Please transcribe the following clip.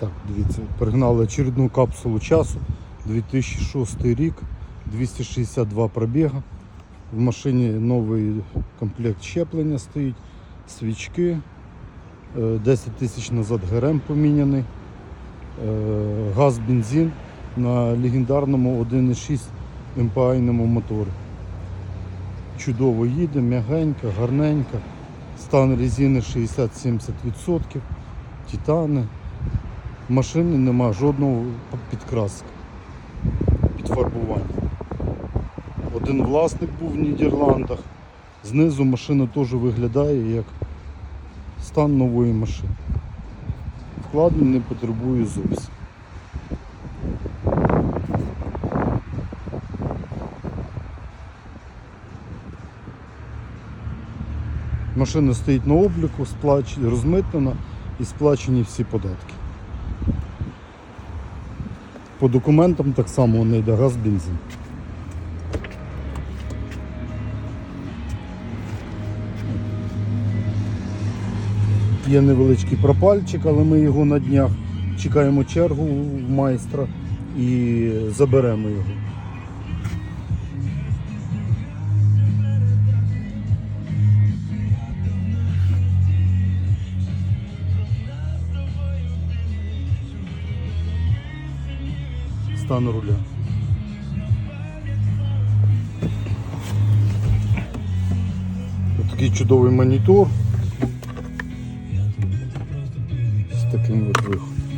Так, дивіться, пригнали очередну капсулу часу. 2006 рік, 262 пробіга. В машині новий комплект щеплення стоїть, свічки. Е, 10 тисяч назад ГРМ поміняний. Е, Газ, бензин на легендарному 1,6 МПАйному моторі. Чудово їде, м'ягенька, гарненька. Стан резини 60-70%, титани. Машини нема жодного підкраски, підфарбування. Один власник був в Нідерландах. Знизу машина теж виглядає як стан нової машини. Вкладень не потребує зовсім. Машина стоїть на обліку, розмитнена і сплачені всі податки. По документам так само не йде газ, бензин. Є невеличкий пропальчик, але ми його на днях чекаємо чергу в майстра і заберемо його. Стан руля. Ось такий чудовий монітор з таким от виходом.